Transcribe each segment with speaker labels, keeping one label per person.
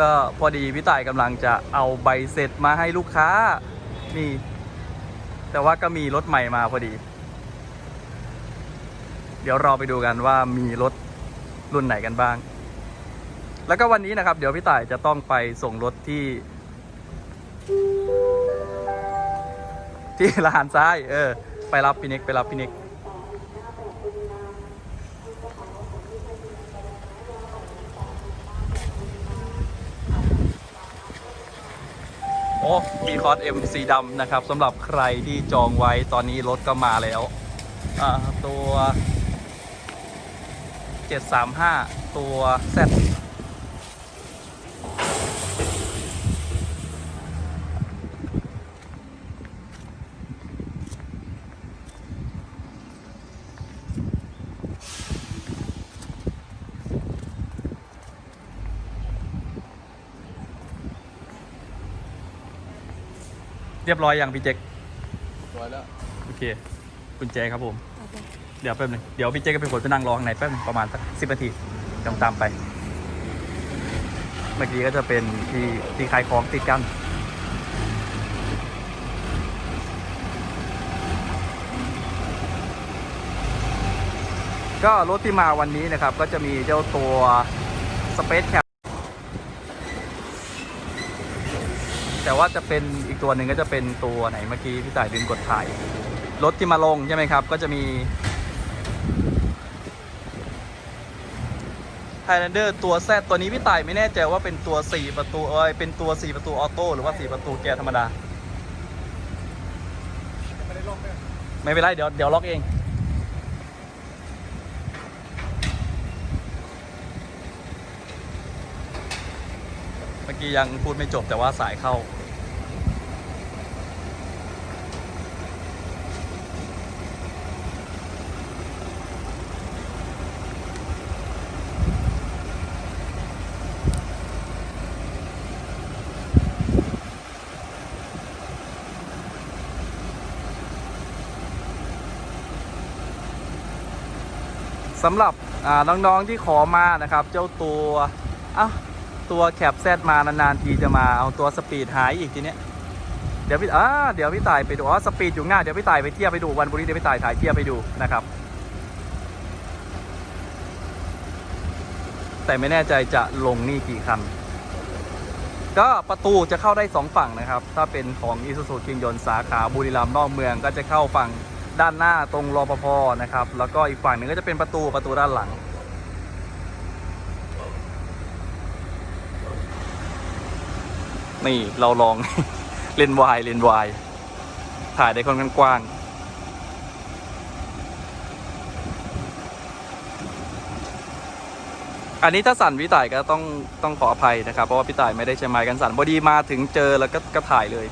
Speaker 1: ก็พอดีพี่ต่ายกำลังจะเอาใบเสร็จมาให้ลูกค้า นี่ แต่ว่าก็มีรถใหม่มาพอดี เดี๋ยวราไปดูกันว่ามีรถรุ่นไหนกันบ้าง แล้วก็วันนี้นะครับ เดี๋ยวพี่ต่ายจะต้องไปส่งรถที่ ที่ลานซ้าย เออ ไปรับพี่นิกไปรับพี่นิก โอ้มีคอร์สเอ็มสีดำนะครับสำหรับใครที่จองไว้ตอนนี้รถก็มาแล้วตัว 735 ตัว Z เรียบร้อยยังพี่เจ๊ก
Speaker 2: สวยแล้ว
Speaker 1: โอเคกุญแจครับผม เดี๋ยวแป๊บหนึงเดี๋ยวพี่เจ๊ก็เป็นคนไปนั่งรอข้างในแป๊บหนึงประมาณสักสิบนาทีจำตามไป เมื่อกี้ก็จะเป็นที่ที่ขายของติดกันก็รถที่มาวันนี้นะครับ ก็จะมีเจ้าตัว Space Cap แต่ว่าจะเป็นอีกตัวหนึ่งก็จะเป็นตัวไหนเมื่อกี้พี่ต่ายลืมกดถ่าย รถที่มาลงใช่ไหมครับ ก็จะมี Highlander ตัว Z ตัวนี้พี่ต่ายไม่แน่ใจว่าเป็นตัว 4 ประตูเอยเป็นตัว 4 ประตูออโต้หรือว่า 4 ประตูแกร์ธรรมดา
Speaker 2: ไม่ได้ลงเลย
Speaker 1: ไม่เป็นไรเดี๋ยวเดี๋ยวล็อกเอง อกี้ยังพูดไม่จบแต่ว่าสายเข้า สำหรับน้องๆที่ขอมานะครับ เจ้าตัวอะ ตัวแคปแซดมานานๆทีจะมาเอาตัวสปีดหายอีกทีเนี้ยเดี๋ยวพี่อ่าเดี๋ยวพี่ต่ายไปดูอ๋อสปีดอยู่ง่ายเดี๋ยวพี่ต่ายไปเทียบไปดูวันบุรีเดี๋ยวพี่ต่ายถ่ายเทียบไปดูนะครับ แต่ไม่แน่ใจจะลงนี่กี่คัน ก็ประตูจะเข้าได้สองฝั่งนะครับ ถ้าเป็นของอิสุสุคิงยนสาขาบุรีรัมย์นอกเมืองก็จะเข้าฝั่งด้านหน้าตรงรอปภนะครับ แล้วก็อีกฝั่งหนึ่งก็จะเป็นประตูประตูด้านหลัง นี่เราลอง เลนวายเลนวายถ่ายได้ค่อนข้างกว้าง อันนี้ถ้าสั่นพี่ต่ายก็ต้องต้องขออภัยนะครับ เพราะว่าพี่ต่ายไม่ได้ใช้ไม้กันสั่นพอดีมาถึงเจอแล้วก็ก็ถ่ายเลย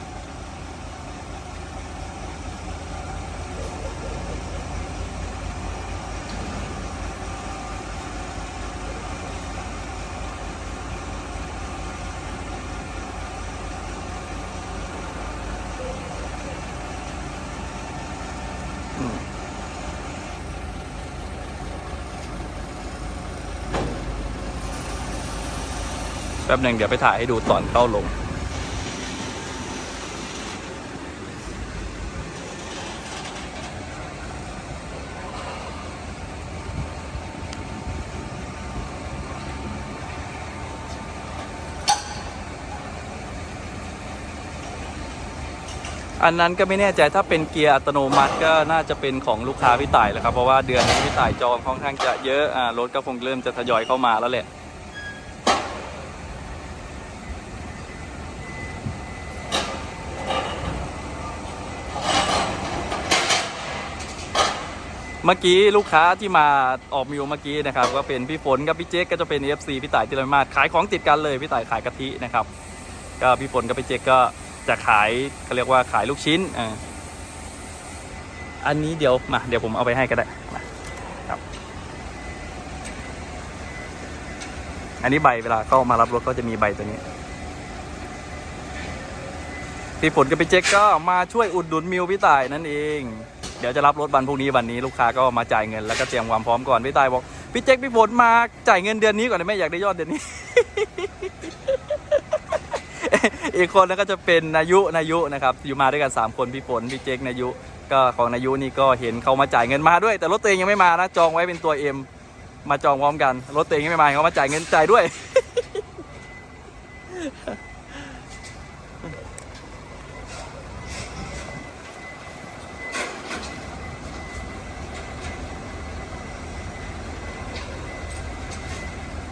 Speaker 1: แป๊บหนึ่งเดี๋ยวไปถ่ายให้ดูตอนเข้าลง อันนั้นก็ไม่แน่ใจถ้าเป็นเกียร์อัตโนมัติก็น่าจะเป็นของลูกค้าพี่ต่ายแหละครับ เพราะว่าเดือนนี้พี่ต่ายจองค่อนข้างจะเยอะอ่ารถก็คงเริ่มจะทยอยเข้ามาแล้วแหละ เมื่อกี้ลูกค้าที่มาออกมิวเมื่อกี้นะครับก็เป็นพี่ฝนกับพี่เจ๊กก็จะเป็น FC พี่ต่ายที่เรามาศขายของติดกันเลยพี่ต่ายขายกะทินะครับก็พี่ฝนกับพี่เจ๊กก็จะขายเขาเรียกว่าขายลูกชิ้นอ่าอันนี้เดี๋ยวมาเดี๋ยวผมเอาไปให้ก็ได้มาครับ อันนี้ใบเวลาเข้ามารับรถก็จะมีใบตัวนี้พี่ฝนกับพี่เจ๊กก็มาช่วยอุดหนุนมิวพี่ต่ายนั่นเอง เดี๋ยวจะรับรถวันพรุ่งนี้วันนี้ลูกค้าก็มาจ่ายเงินแล้วก็เตรียมความพร้อมก่อนพี่ตายบอกพี่เจ๊กพี่ฝนมาจ่ายเงินเดือนนี้ก่อนได้ไหมอยากได้ยอดเดือนนี้ อีกคนนั้นก็จะเป็นนายุนายุนะครับอยู่มาด้วยกัน 3 คนพี่ฝนพี่เจ๊กนายุก็ของนายุนี่ก็เห็นเขามาจ่ายเงินมาด้วย แต่รถตัวเองยังไม่มานะจองไว้เป็นตัวเอ็มมาจองพร้อมกันรถตัวเองยังไม่มาเขามาจ่ายเงินจ่ายด้วย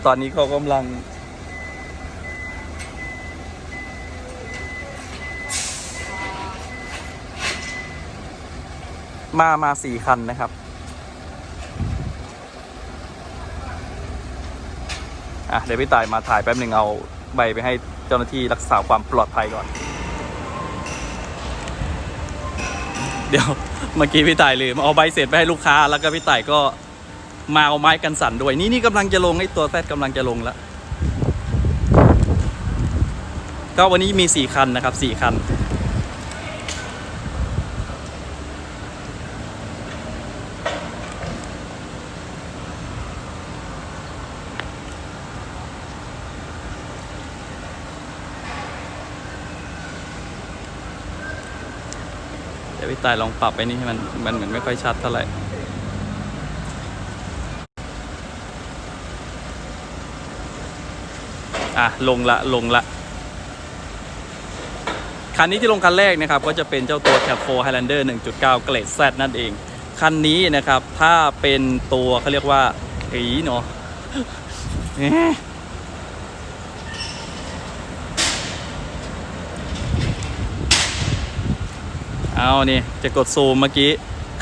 Speaker 1: ตอนนี้เขากำลัง มามาสี่คันนะครับ อะ เดี๋ยวพี่ต่ายมาถ่ายแป๊บหนึ่งเอาใบไปให้เจ้าหน้าที่รักษาความปลอดภัยก่อน เดี๋ยวเมื่อกี้พี่ต่ายลืมเอาใบเสร็จไปให้ลูกค้าแล้วก็พี่ต่ายก็ มาเอาไม้กันสั่นด้วย นี่นี่กำลังจะลงไอ้ตัวแซดกำลังจะลงแล้วก็วันนี้มีสี่คันนะครับสี่คัน เดี๋ยวพี่ตายลองปรับไปนี่ให้มันมันเหมือนไม่ค่อยชัดเท่าไหร่ อะลงละลงละคันนี้ที่ลงคันแรกนะครับก็จะเป็นเจ้าตัว Cap 4 Highlander 1.9 เกรด Z นั่นเอง คันนี้นะครับถ้าเป็นตัวเขาเรียกว่าอีเนาะเอ๊ะเอานี่จะกดซูมเมื่อกี้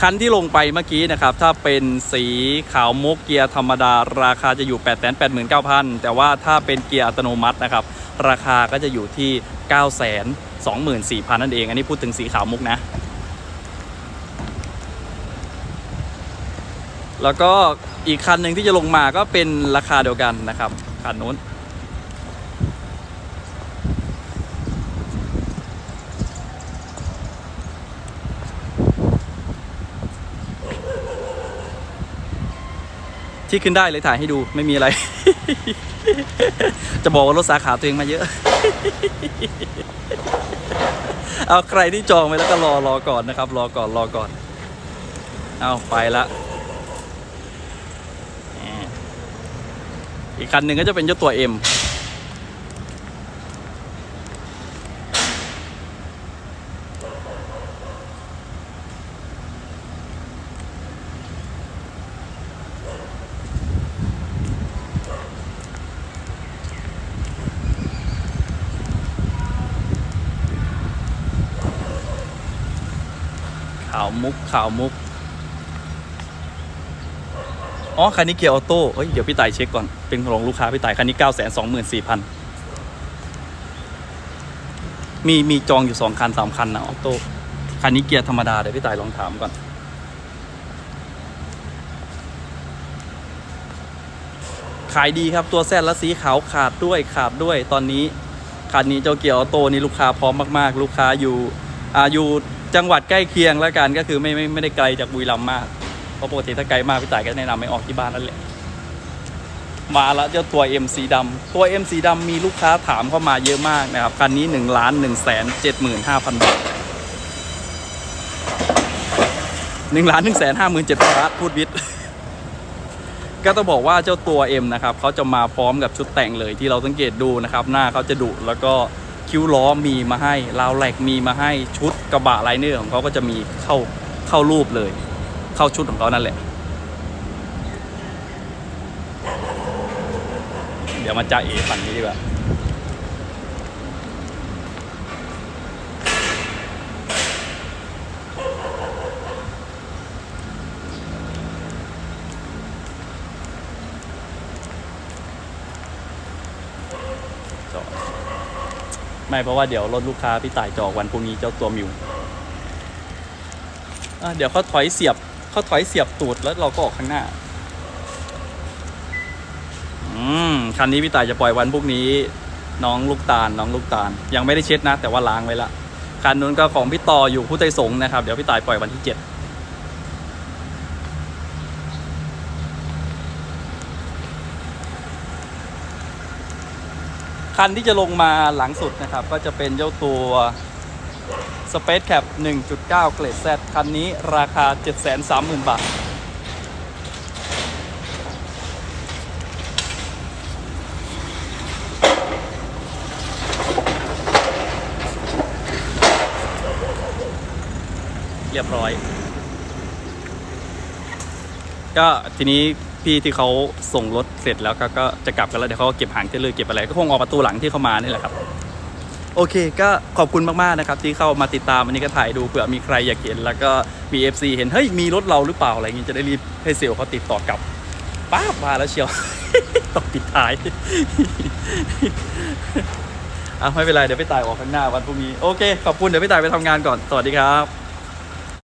Speaker 1: คันที่ลงไปเมื่อกี้นะครับ ถ้าเป็นสีขาวมุกเกียร์ธรรมดา ราคาจะอยู่ 8 8 9 0 0 0 แต่ว่าถ้าเป็นเกียร์อัตโนมัตินะครับ ราคาก็จะอยู่ที่ 9 2 4 0 0 0 นั่นเอง อันนี้พูดถึงสีขาวมุกนะ แล้วก็อีกคันหนึ่งที่จะลงมาก็เป็นราคาเดียวกันนะครับ คันนู้น ที่ขึ้นได้เลยถ่ายให้ดูไม่มีอะไร จะบอกว่ารถสาขาตัวเองมาเยอะ เอาใครที่จองไว้แล้วก็รอรอก่อนนะครับ รอก่อนรอก่อน เอาไปละอีกคันหนึ่งก็จะเป็นเจ้าตัวเอ็ม มุกขาวมุก อ๋อ คันนี้เกียร์ออโต้เฮ้ย เดี๋ยวพี่ต่ายเช็คก่อน เป็นของลูกค้าพี่ต่าย คันนี้9 2 4 0 0 0มีมีจองอยู่2คัน3คันนะออโต้ คันนี้เกียร์ธรรมดา เดี๋ยวพี่ต่ายลองถามก่อนขายดีครับตัวแซดและสีขาวขาดด้วยขาดด้วยตอนนี้คันนี้เจ้าเกียร์ออโต้นี่ลูกค้าพร้อมมาก ๆ ลูกค้าอยู่อ่าอยู่ จังหวัดใกล้เคียงแล้วกันก็คือไม่ไม่ไม่ได้ไกลจากบุรีรัมย์มากเพราะปกติถ้าไกลมากพี่ต่ายก็แนะนำให้ออกที่บ้านนั่นแหละมาแล้วเจ้าตัว M สีดำตัว M สีดำมีลูกค้าถามเข้ามาเยอะมากนะครับคันนี้1ล้าน1แสน75,000 บาท1ล้าน1แสน57,000บาทพูดวิทย์ก็ต้องบอกว่าเจ้าตัว M นะครับเขาจะมาพร้อมกับชุดแต่งเลยที่เราสังเกตดูนะครับ หน้าเขาจะดุแล้วก็ คิ้วล้อมีมาให้ราวแหลกมีมาให้ชุดกระบะไลเนอร์ของเขาก็จะมีเข้าเข้ารูปเลย เข้าชุดของเขานั่นแหละ เดี๋ยวมาจ่าเอฝั่งนี้ดีกว่า ไม่เพราะว่าเดี๋ยวรถลูกค้าพี่ต่ายจองวันพรุ่งนี้เจ้าตัวมิวเดี๋ยวเขาถอยเสียบเขาถอยเสียบตูดแล้วเราก็ออกข้างหน้า อืมคันนี้พี่ต่ายจะปล่อยวันพรุ่งนี้ น้องลูกตาลน้องลูกตาล ยังไม่ได้เช็ดนะ แต่ว่าล้างไว้ละคันนู้นก็ของพี่ต่ออยู่ผู้ไทยสงนะครับ เดี๋ยวพี่ต่ายปล่อยวันที่เจ็ด คันที่จะลงมาหลังสุดนะครับ ก็จะเป็นเจ้าตัว Space Cap 1.9 เกรด Z คันนี้ราคา 730,000 บาท เรียบร้อย ก็ทีนี้ พี่ที่เขาส่งรถเสร็จแล้วก็ก็จะกลับกันแล้วเดี๋ยวเขาก็เก็บหางเทเลอร์เก็บอะไรก็คงออกประตูหลังที่เขามานี่แหละครับ โอเค ก็ขอบคุณมากๆนะครับ ที่เข้ามาติดตามอันนี้ก็ถ่ายดูเผื่อมีใครอยากเห็นแล้วก็มี FC เห็นเฮ้ยมีรถเราหรือเปล่าอะไรอย่างงี้จะได้รีบให้เซลล์เขาติดต่อกลับป้าบมาแล้วเชียว ต้องปิดท้าย อะไม่เป็นไรเดี๋ยวไปตายออกข้างหน้าวันพรุ่งนี้ โอเค ขอบคุณเดี๋ยวไปตายไปทำงานก่อน สวัสดีครับ